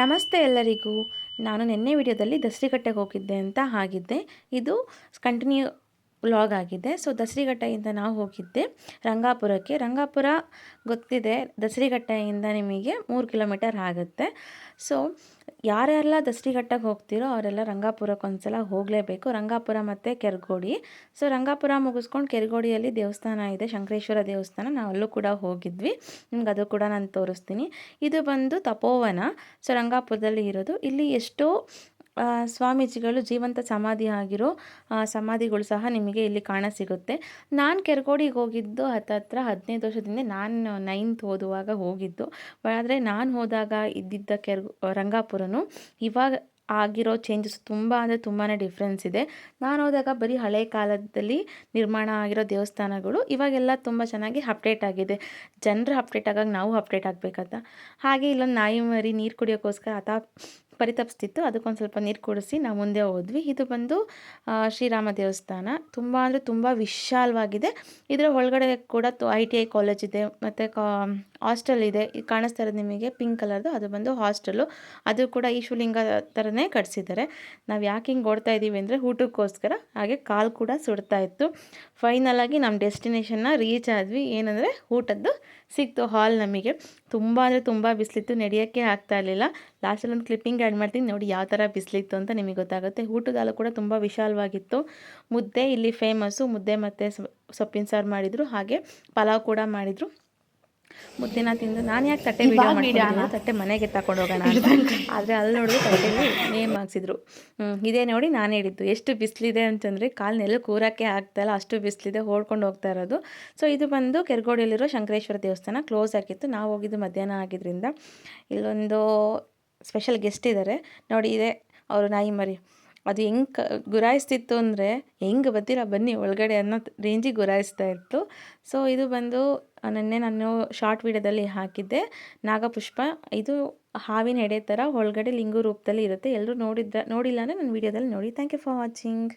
ನಮಸ್ತೆ ಎಲ್ಲರಿಗೂ. ನಾನು ನಿನ್ನೆ ವಿಡಿಯೋದಲ್ಲಿ ದಸರಿಕಟ್ಟೆಗೆ ಹೋಗಿದ್ದೆ ಅಂತ ಆಗಿದ್ದೆ ಇದು ಕಂಟಿನ್ಯೂ ವ್ಲಾಗ್ ಆಗಿದೆ. ಸೊ ದಸರಿಘಟ್ಟೆಯಿಂದ ನಾವು ಹೋಗಿದ್ದೆ ರಂಗಾಪುರಕ್ಕೆ. ರಂಗಾಪುರ ಗೊತ್ತಿದೆ ದಸರಿಘಟ್ಟೆಯಿಂದ ನಿಮಗೆ ಮೂರು ಕಿಲೋಮೀಟರ್ ಆಗುತ್ತೆ. ಸೊ ಯಾರೆಲ್ಲ ದಸರಿಘಟ್ಟಕ್ಕೆ ಹೋಗ್ತೀರೋ ಅವರೆಲ್ಲ ರಂಗಾಪುರಕ್ಕೆ ಒಂದ್ಸಲ ಹೋಗಲೇಬೇಕು. ರಂಗಾಪುರ ಮತ್ತು ಕೆರಗೋಡಿ. ಸೊ ರಂಗಾಪುರ ಮುಗಿಸ್ಕೊಂಡು ಕೆರಗೋಡಿಯಲ್ಲಿ ದೇವಸ್ಥಾನ ಇದೆ, ಶಂಕರೇಶ್ವರ ದೇವಸ್ಥಾನ. ನಾವು ಅಲ್ಲೂ ಕೂಡ ಹೋಗಿದ್ವಿ. ನಿಮ್ಗೆ ಅದು ಕೂಡ ನಾನು ತೋರಿಸ್ತೀನಿ. ಇದು ಬಂದು ತಪೋವನ. ಸೊ ರಂಗಾಪುರದಲ್ಲಿ ಇರೋದು. ಇಲ್ಲಿ ಎಷ್ಟೋ ಸ್ವಾಮೀಜಿಗಳು ಜೀವಂತ ಸಮಾಧಿ ಆಗಿರೋ ಸಮಾಧಿಗಳು ಸಹ ನಿಮಗೆ ಇಲ್ಲಿ ಕಾಣ ಸಿಗುತ್ತೆ. ನಾನು ಕೆರಗೋಡಿಗೆ ಹೋಗಿದ್ದು ಹತ್ತತ್ರ ಹದಿನೈದು ವರ್ಷದಿಂದ ನಾನು ನೈನ್ತ್ ಓದುವಾಗ ಹೋಗಿದ್ದು. ಆದರೆ ನಾನು ಹೋದಾಗ ಇದ್ದಿದ್ದ ಕೆರ್ ರಂಗಾಪುರನು ಇವಾಗ ಆಗಿರೋ ಚೇಂಜಸ್ ತುಂಬ ಅಂದರೆ ತುಂಬಾ ಡಿಫ್ರೆನ್ಸ್ ಇದೆ. ನಾನು ಹೋದಾಗ ಬರೀ ಹಳೆ ಕಾಲದಲ್ಲಿ ನಿರ್ಮಾಣ ಆಗಿರೋ ದೇವಸ್ಥಾನಗಳು ಇವಾಗೆಲ್ಲ ತುಂಬ ಚೆನ್ನಾಗಿ ಅಪ್ಡೇಟ್ ಆಗಿದೆ. ಜನರು ಅಪ್ಡೇಟ್ ಆಗಾಗ ನಾವು ಅಪ್ಡೇಟ್ ಆಗಬೇಕಂತ. ಹಾಗೆ ಇಲ್ಲೊಂದು ನಾಯಿ ಮರಿ ನೀರು ಕುಡಿಯೋಕ್ಕೋಸ್ಕರ ಆತ ಪರಿತಪಿಸ್ತಿತ್ತು. ಅದಕ್ಕೊಂದು ಸ್ವಲ್ಪ ನೀರು ಕುಡಿಸಿ ನಾವು ಮುಂದೆ ಹೋದ್ವಿ. ಇದು ಬಂದು ಶ್ರೀರಾಮ ದೇವಸ್ಥಾನ. ತುಂಬ ಅಂದರೆ ತುಂಬ ವಿಶಾಲವಾಗಿದೆ. ಇದರ ಒಳಗಡೆ ಕೂಡ ಐ ಟಿ ಐ ಕಾಲೇಜ್ ಇದೆ. ಮತ್ತು ಕಾ ಹಾಸ್ಟೆಲ್ ಇದೆ ಕಾಣಿಸ್ತಾ ಇರೋದು ನಿಮಗೆ ಪಿಂಕ್ ಕಲರ್ದು, ಅದು ಬಂದು ಹಾಸ್ಟೆಲು ಅದು ಕೂಡ ಈ ಶಿವಲಿಂಗ ಥರನೇ ಕಟ್ಸಿದ್ದಾರೆ. ನಾವು ಯಾಕೆ ಹಿಂಗೆ ಓಡ್ತಾ ಇದ್ದೀವಿ ಅಂದರೆ ಊಟಕ್ಕೋಸ್ಕರ, ಹಾಗೆ ಕಾಲು ಕೂಡ ಸುಡ್ತಾ ಇತ್ತು. ಫೈನಲಾಗಿ ನಮ್ಮ ಡೆಸ್ಟಿನೇಷನ್ನ ರೀಚ್ ಆದ್ವಿ. ಏನಂದರೆ ಊಟದ್ದು ಸಿಕ್ತು ಹಾಲ್ ನಮಗೆ. ತುಂಬ ಅಂದರೆ ತುಂಬ ಬಿಸಿಲಿತ್ತು, ನಡೆಯೋಕ್ಕೆ ಆಗ್ತಾ ಇರಲಿಲ್ಲ. ಲಾಸ್ಟಲ್ಲಿ ಒಂದು ಕ್ಲಿಪ್ಪಿಂಗ್ ಆ್ಯಡ್ ಮಾಡ್ತೀನಿ. ನೋಡಿ ಯಾವ ಥರ ಬಿಸಿಲಿತ್ತು ಅಂತ ನಿಮಗೆ ಗೊತ್ತಾಗುತ್ತೆ. ಊಟದ ಕೂಡ ತುಂಬ ವಿಶಾಲವಾಗಿತ್ತು. ಮುದ್ದೆ ಇಲ್ಲಿ ಫೇಮಸ್ಸು ಮುದ್ದೆ ಮತ್ತು ಸೊಪ್ಪಿನ ಸಾರು ಮಾಡಿದರು. ಹಾಗೆ ಪಲಾವ್ ಕೂಡ ಮಾಡಿದರು. ಮುದ್ದೆನ ತಿಂದು ನಾನು ಯಾಕೆ ತಟ್ಟೆ ವಿಡಿಯೋ ಮಾಡ್ಕೊಂಡಿದ್ದೀನಿ ತಟ್ಟೆ ಮನೆಗೆ ತಗೊಂಡು ಹೋಗೋಣ ಅಂತ. ಆದರೆ ಅಲ್ಲಿ ನೋಡಿದ್ರೆ ತಟ್ಟೆಯಲ್ಲಿ ನೇಮ್ ಹಾಕ್ಸಿದ್ರು. ಇದೇ ನೋಡಿ ನಾನು ಹೇಳಿದ್ದು. ಎಷ್ಟು ಬಿಸಿಲಿದೆ ಅಂತಂದರೆ ಕಾಲು ನೆಲ ಕೂರಕ್ಕೆ ಆಗ್ತಾಯಿಲ್ಲ ಅಷ್ಟು ಬಿಸಿಲಿದೆ ಓಡ್ಕೊಂಡು ಹೋಗ್ತಾ ಇರೋದು. ಸೊ ಇದು ಬಂದು ಕೆರಗೋಡಿಯಲ್ಲಿರೋ ಶಂಕರೇಶ್ವರ ದೇವಸ್ಥಾನ ಕ್ಲೋಸ್ ಆಗಿತ್ತು. ನಾವು ಹೋಗಿದ್ದು ಮಧ್ಯಾಹ್ನ ಆಗಿದ್ದರಿಂದ ಇಲ್ಲೊಂದು ಸ್ಪೆಷಲ್ ಗೆಸ್ಟ್ ಇದ್ದಾರೆ ನೋಡಿ ಇದೆ ಅವರು ನಾಯಿ ಮರಿ. ಅದು ಹೆಂಗೆ ಗುರಾಯಿಸ್ತಿತ್ತು ಅಂದರೆ ಹೆಂಗ್ ಬತ್ತಿರ ಬನ್ನಿ ಒಳಗಡೆ ಅನ್ನೋ ರೇಂಜಿಗೆ ಗುರಾಯಿಸ್ತಾ ಇತ್ತು. ಸೊ ಇದು ಬಂದು ನೆನ್ನೆ ನಾನು ಶಾರ್ಟ್ ವಿಡಿಯೋದಲ್ಲಿ ಹಾಕಿದ್ದೆ. ನಾಗಪುಷ್ಪ, ಇದು ಹಾವಿನ ಎಡೆ ಥರ ಒಳಗಡೆ ಲಿಂಗು ರೂಪದಲ್ಲಿ ಇರುತ್ತೆ. ಎಲ್ಲರೂ ನೋಡಿದ್ರ ನೋಡಿಲ್ಲ ಅಂದರೆ ನನ್ನ ವಿಡಿಯೋದಲ್ಲಿ ನೋಡಿ. Thank you for watching